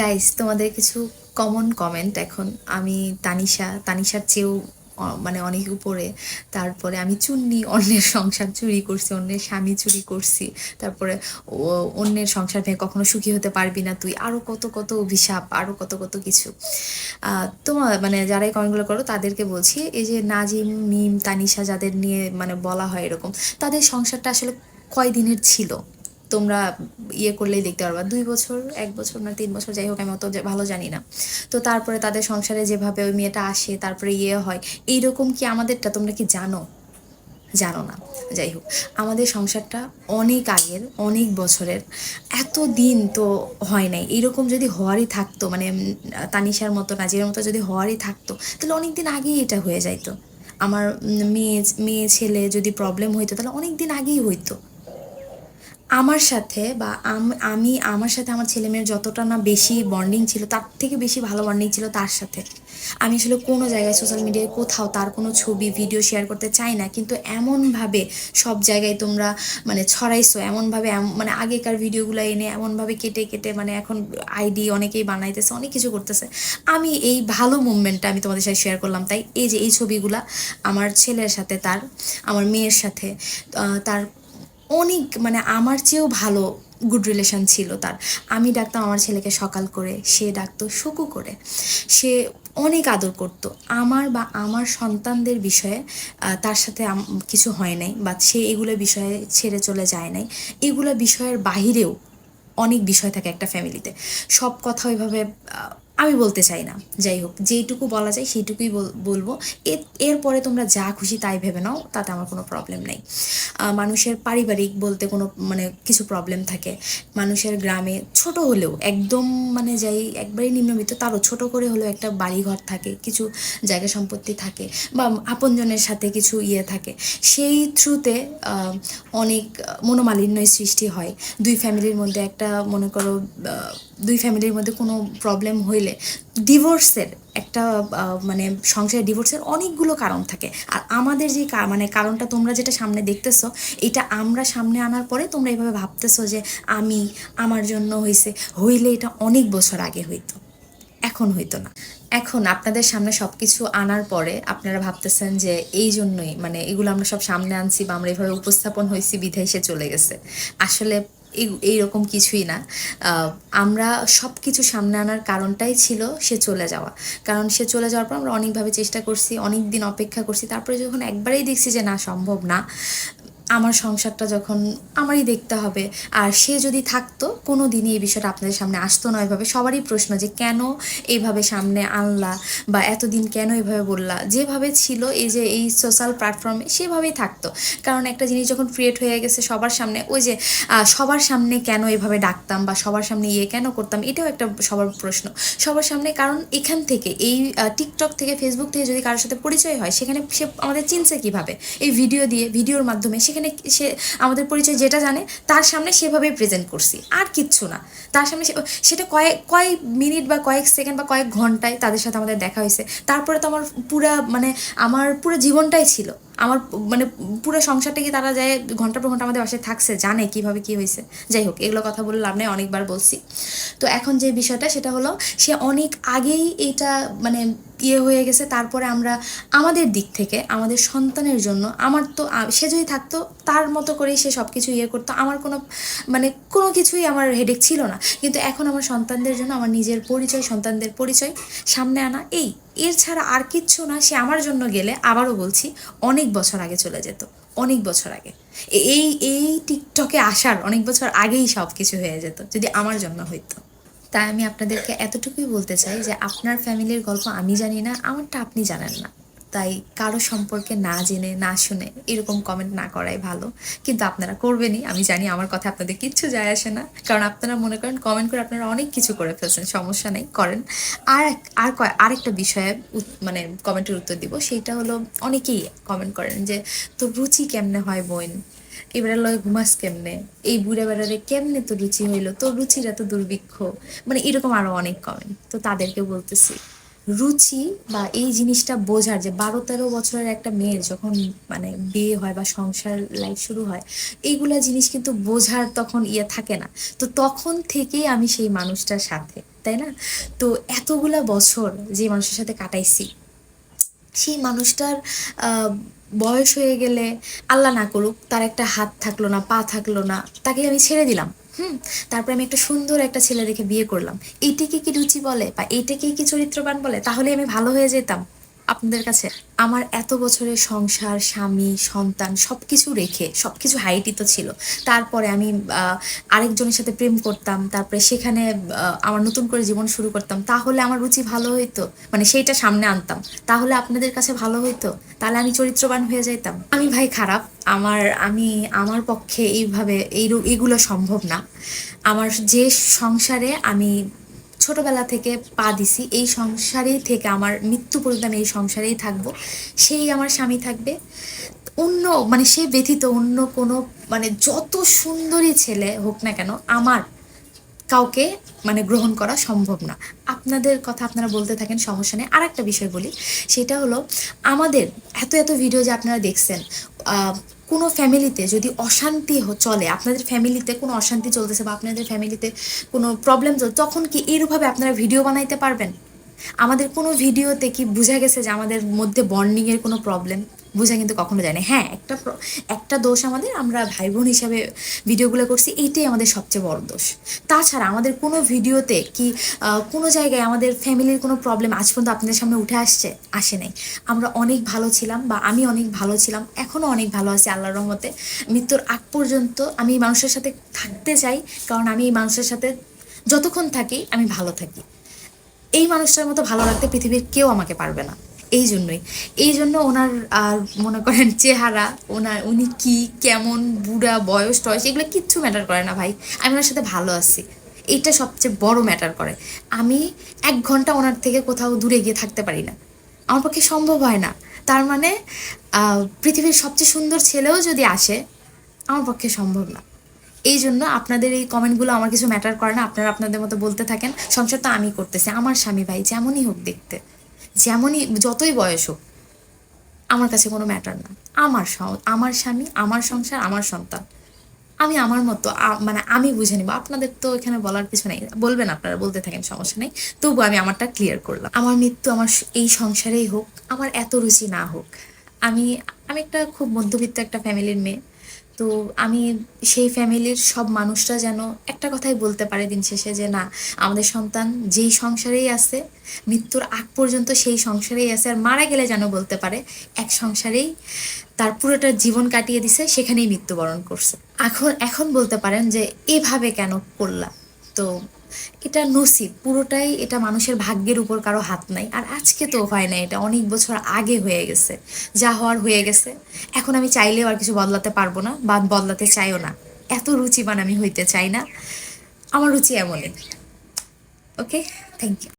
Guys তোমাদের কিছু common comment এখন. আমি তানিশা, তানিশার চেয়েও মানে অনেক উপরে। তারপরে আমি চুন্নি, অন্যের সংসার চুরি করছি, অন্যের স্বামী চুরি করছি। তারপরে অন্যের সংসার ভেঙে কখনো সুখী হতে পারবি না তুই। আরও কত কত অভিশাপ, আরও কত কত কিছু। তোমার মানে যারাই কমেন্টগুলো করো, তাদেরকে বলছি, এই যে নাজিম, মিম, তানিশা যাদের নিয়ে মানে বলা হয় এরকম, তাদের সংসারটা আসলে কয় দিনের ছিল? তোমরা ইয়ে করলেই দেখতে পারবা। দুই বছর, এক বছর না তিন বছর, যাই হোক, আমি অত ভালো জানি না। তো তারপরে তাদের সংসারে যেভাবে ওই মেয়েটা আসে, তারপরে ইয়ে হয়, এইরকম কি আমাদেরটা তোমরা কি জানো? জানো না। যাই হোক, আমাদের সংসারটা অনেক আগের, অনেক বছরের, এত দিন তো হয় নাই। এরকম যদি হওয়ারই থাকতো মানে তানিশার মতো, নাজিরের মতো যদি হওয়ারই থাকতো, তাহলে অনেক দিন আগেই এটা হয়ে যাইতো। আমার মেয়ে মেয়ে, ছেলে যদি প্রবলেম হইতো, তাহলে অনেক দিন আগেই হইতো। আমার সাথে বা আম- আমি, আমার সাথে আমার ছেলে মেয়ের যতটা না বেশি বন্ডিং ছিল, তার থেকে বেশি ভালো বন্ডিং ছিল তার সাথে। আমি আসলে কোনো জায়গায় সোশ্যাল মিডিয়ায় কোথাও তার কোনো ছবি ভিডিও শেয়ার করতে চাই না, কিন্তু এমনভাবে সব জায়গায় তোমরা মানে ছড়াইছো, এমনভাবে এম- মানে আগেকার ভিডিওগুলো এনে এমনভাবে কেটে কেটে মানে এখন আইডি অনেকেই বানাইতেছে, অনেক কিছু করতেছে। আমি এই ভালো মুভমেন্টটা আমি তোমাদের সাথে শেয়ার করলাম। তাই এই যে এই ছবিগুলা আমার ছেলের সাথে, তার, আমার মেয়ের সাথে তার অনেক মানে আমার চেয়েও ভালো গুড রিলেশন ছিল তার। আমি ডাকতাম আমার ছেলেকে সকাল করে, সে ডাকতো শুকু করে। সে অনেক আদর করতো। আমার বা আমার সন্তানদের বিষয়ে তার সাথে কিছু হয় নাই বা সে এগুলো বিষয়ে ছেড়ে চলে যায় নাই। এগুলো বিষয়ের বাহিরেও অনেক বিষয় থাকে একটা ফ্যামিলিতে সব কথা ওইভাবে আমি বলতে চাই না। যাই হোক যেইটুকু বলা যায় সেইটুকুই বল- বলব। এর, এরপরে তোমরা যা খুশি তাই ভেবে নাও, তাতে আমার কোনো প্রবলেম নেই। মানুষের পারিবারিক বলতে কোনো মানে কিছু প্রবলেম থাকে। মানুষের গ্রামে ছোট হলেও, একদম মানে যাই একবারে নিম্নবিত্ত, তারও ছোট করে হলেও একটা বাড়িঘর থাকে, কিছু জায়গা সম্পত্তি থাকে, বা আপনজনের সাথে কিছু ইয়ে থাকে। সেই থ্রুতে অনেক মনোমালিন্যের সৃষ্টি হয়। দুই ফ্যামিলির মধ্যে একটা, মনে করো দুই ফ্যামিলির মধ্যে কোনো প্রবলেম হইলে ডিভোর্সের একটা মানে সংসারে ডিভোর্সের অনেকগুলো কারণ থাকে। আর আমাদের যে মানে কারণটা তোমরা যেটা সামনে দেখতেছো, এটা আমরা সামনে আনার পরে তোমরা এইভাবে ভাবতেছো যে আমি, আমার জন্য হইছে, হইলে এটা অনেক বছর আগে হইতো। এখন হইতো না। এখন আপনাদের সামনে সব কিছু আনার পরে আপনারা ভাবতেছেন যে এই জন্যই মানে এগুলো আমরা সব সামনে আনছি বা আমরা এইভাবে উপস্থাপন হয়েছি বিধায় সে চলে গেছে। আসলে এই- এইরকম কিছুই না। আমরা সব কিছু সামনে আনার কারণটাই ছিল সে চলে যাওয়া। কারণ সে চলে যাওয়ার পর আমরা অনেকভাবে চেষ্টা করছি অনেক দিন অপেক্ষা করছি। তারপরে যখন একবারেই দেখছি যে না, সম্ভব না আমার সংসারটা যখন আমারই দেখতে হবে। আর সে যদি থাকতো কোনো দিনই এই বিষয়টা আপনাদের সামনে আসতো না এভাবে সবারই প্রশ্ন যে কেন এইভাবে সামনে আনলা বা এতদিন কেন এভাবে বললা? যেভাবে ছিল এই যে এই সোশ্যাল প্ল্যাটফর্মে সেভাবেই থাকতো। কারণ একটা জিনিস যখন ক্রিয়েট হয়ে গেছে সবার সামনে, ওই যে সবার সামনে কেন এভাবে ডাকতাম বা সবার সামনে ইয়ে কেন করতাম, এটাও একটা সবার প্রশ্ন। সবার সামনে কারণ এখান থেকে, এই টিকটক থেকে ফেসবুক থেকে যদি কারোর সাথে পরিচয় হয়, সেখানে সে আমাদের চিনছে কীভাবে? এই ভিডিও দিয়ে ভিডিওর মাধ্যমে সেখানে সে, আমাদের পরিচয় যেটা জানে, তার সামনে সেভাবেই প্রেজেন্ট করছি। আর কিচ্ছু না। তার সামনে সেটা কয়েক কয়েক মিনিট বা কয়েক সেকেন্ড বা কয়েক ঘন্টায় তাদের সাথে আমাদের দেখা হয়েছে। তারপরে তো আমার পুরা মানে আমার পুরো জীবনটাই ছিল। আমার মানে পুরো সংসারটা কি তারা যায় ঘণ্টা পর ঘণ্টা আমাদের বাসায় থাকছে, জানে কীভাবে কি হয়েছে। যাই হোক, এগুলো কথা বলে লাভ নেই, অনেকবার বলছি। তো এখন যে বিষয়টা, সেটা হলো, সে অনেক আগেই এটা মানে ইয়ে হয়ে গেছে, তারপরে আমরা আমাদের দিক থেকে, আমাদের সন্তানের জন্য, আমার তো সে যদি থাকতো, তার মতো করেই সে সব কিছু ইয়ে করতো, আমার কোনো মানে কোনো কিছুই আমার হেডেক ছিল না। কিন্তু এখন আমার সন্তানদের জন্য, আমার নিজের পরিচয়, সন্তানদের পরিচয় সামনে আনা, এই, এর ছাড়া আর কিচ্ছু না, সে আমার জন্য গেলে আবারও বলছি, অনেক বছর আগে চলে যেত, অনেক বছর আগে। এই এই টিকটকে আসার অনেক বছর আগেই সব কিছু হয়ে যেত, যদি আমার জন্য হইতো। তাই আমি আপনাদেরকে এতটুকুই বলতে চাই যে আপনার ফ্যামিলির গল্প আমি জানি না, আমারটা আপনি জানেন না। তাই কারও সম্পর্কে না জেনে, না শুনে এরকম কমেন্ট না করাই ভালো। কিন্তু আপনারা করবেনই, আমি জানি আমার কথা আপনাদের কিচ্ছু যায় আসে না। কারণ আপনারা মনে করেন কমেন্ট করে আপনারা অনেক কিছু করে ফেলছেন, সমস্যা নেই, করেন। আর আর কয় আরেকটা বিষয়ে মানে কমেন্টের উত্তর দিব সেইটা হলো অনেকেই কমেন্ট করেন যে তোর রুচি কেমনে হয় বোন? এবারে লয় ঘুমাস কেমনে? এই বুড়া বেড়ারে কেমনে তো রুচি হইল? তোর রুচির এত দুর্ভিক্ষ। মানে এরকম আরও অনেক কমেন্ট তো তাদেরকে বলতেছি, রুচি বা এই জিনিসটা বোঝার যে বারো তেরো বছরের একটা মেয়ের যখন মানে বিয়ে হয় বা সংসার লাইফ শুরু হয়, এইগুলা জিনিস কিন্তু বোঝার তখন ইয়ে থাকে না। তো তখন থেকেই আমি সেই মানুষটার সাথে, তাই না? তো এতগুলা বছর যে মানুষের সাথে কাটাইছি, সেই মানুষটার বয়স হয়ে গেলে আল্লাহ না করুক, তার একটা হাত থাকল না, পা থাকল না, তাকে আমি ছেড়ে দিলাম। হুম, তারপরে আমি একটা সুন্দর একটা ছেলে রেখে বিয়ে করলাম। এইটাকে কি রুচি বলে বা এইটাকে কি চরিত্রবান বলে? তাহলে আমি ভালো হয়ে যেতাম। আপনাদের কাছে আমার এত বছরের সংসার, স্বামী, সন্তান সব কিছু রেখে সব কিছু হাইটই তো ছিল। তারপরে আমি আরেকজনের সাথে প্রেম করতাম, তারপরে সেখানে আমার নতুন করে জীবন শুরু করতাম, তাহলে আমার রুচি ভালো হইতো। মানে সেইটা সামনে আনতাম। তাহলে আপনাদের কাছে ভালো হইতো? তাহলে আমি চরিত্রবান হয়ে যাইতাম? আমি ভাই খারাপ। আমার, আমি, আমার পক্ষে এইভাবে এই এগুলো সম্ভব না। আমার যে সংসারে আমি ছোটবেলা থেকে পা দিছি, এই সংসারেই থেকে আমার মৃত্যু পর্যন্ত আমি এই সংসারেই থাকব। সেই আমার স্বামী থাকবে। অন্য মানে সে ব্যতীত অন্য কোনো মানে যত সুন্দরী ছেলে হোক না কেন, আমার কাউকে মানে গ্রহণ করা সম্ভব না। আপনাদের কথা আপনারা বলতে থাকেন, সমস্যা নেই। আর একটা বিষয় বলি, সেটা হলো, আমাদের এত এত ভিডিও যে আপনারা দেখছেন কোনো ফ্যামিলিতে যদি অশান্তি চলে, আপনাদের ফ্যামিলিতে কোনো অশান্তি চলতেছে বা আপনাদের ফ্যামিলিতে কোনো প্রবলেম চলছে তখন কি এইরূপভাবে আপনারা ভিডিও বানাইতে পারবেন? আমাদের কোনো ভিডিওতে কি বোঝা গেছে যে আমাদের মধ্যে বন্ডিংয়ের কোনো প্রবলেম বোঝা কিন্তু কখনো যায় না। হ্যাঁ একটা একটা দোষ আমাদের, আমরা ভাই বোন হিসাবে ভিডিওগুলো করছি এইটাই আমাদের সবচেয়ে বড় দোষ। তাছাড়া আমাদের কোনো ভিডিওতে কি কোনো জায়গায় আমাদের ফ্যামিলির কোনো প্রবলেম আজ পর্যন্ত আপনাদের সামনে উঠে আসছে? আসে নাই। আমরা অনেক ভালো ছিলাম বা আমি অনেক ভালো ছিলাম এখনও অনেক ভালো আছি আল্লাহর রহমতে। মৃত্যুর আগ পর্যন্ত আমি এই মানুষের সাথে থাকতে চাই, কারণ আমি এই মানুষের সাথে যতক্ষণ থাকি আমি ভালো থাকি। এই মানুষটার মতো ভালো রাখতে পৃথিবীর কেউ আমাকে পারবে না। এই জন্যই। এই জন্য ওনার আর মনে করেন চেহারা, ওনার উনি কি, কেমন বুড়া, বয়স, টয়স, এগুলো কিচ্ছু ম্যাটার করে না ভাই। আমি ওনার সাথে ভালো আছি। এটা সবচেয়ে বড় ম্যাটার করে। আমি এক ঘণ্টা ওনার থেকে কোথাও দূরে গিয়ে থাকতে পারি না। আমার পক্ষে সম্ভব হয় না। তার মানে পৃথিবীর সবচেয়ে সুন্দর ছেলেও যদি আসে, আমার পক্ষে সম্ভব না। এই জন্য আপনাদের এই কমেন্টগুলো আমার কিছু ম্যাটার করে না। আপনারা আপনাদের মতো বলতে থাকেন। সংসার তো আমি করতেছি, আমার স্বামী ভাই, যেমনই হোক দেখতে। যেমনই, যতই বয়স হোক, আমার কাছে কোনো ম্যাটার না। আমার আমার স্বামী, আমার সংসার, আমার সন্তান। আমি আমার মতো মানে আমি বুঝে নিব। আপনাদের তো এখানে বলার কিছু নেই। বলবেন আপনারা, বলতে থাকেন, সমস্যা নেই। তবু আমি আমারটা ক্লিয়ার করলাম। আমার মৃত্যু আমার এই সংসারেই হোক, আমার এত রুচি না হোক, আমি আমি একটা খুব মধ্যবিত্ত একটা ফ্যামিলির মেয়ে। তো আমি সেই ফ্যামিলির সব মানুষরা যেন একটা কথাই বলতে পারে দিন শেষে যে, না, আমাদের সন্তান যেই সংসারেই আছে, মৃত্যুর আগ পর্যন্ত সেই সংসারেই আছে আর মারা গেলে যেন বলতে পারে, এক সংসারেই তার পুরোটা জীবন কাটিয়ে দিছে, সেখানেই মৃত্যুবরণ করছে। এখন এখন বলতে পারেন যে, এভাবে কেন করলা? তো এটা নসিব, পুরোটাই এটা মানুষের ভাগ্যের উপর কারও হাত নাই। আর আজকে তো হয় না এটা, অনেক বছর আগে হয়ে গেছে, যা হওয়ার হয়ে গেছে। এখন আমি চাইলেও আর কিছু বদলাতে পারব না, বা বদলাতে চাইও না। এত রুচিবান আমি হইতে চাই না, আমার রুচি এমনই। Okay thank you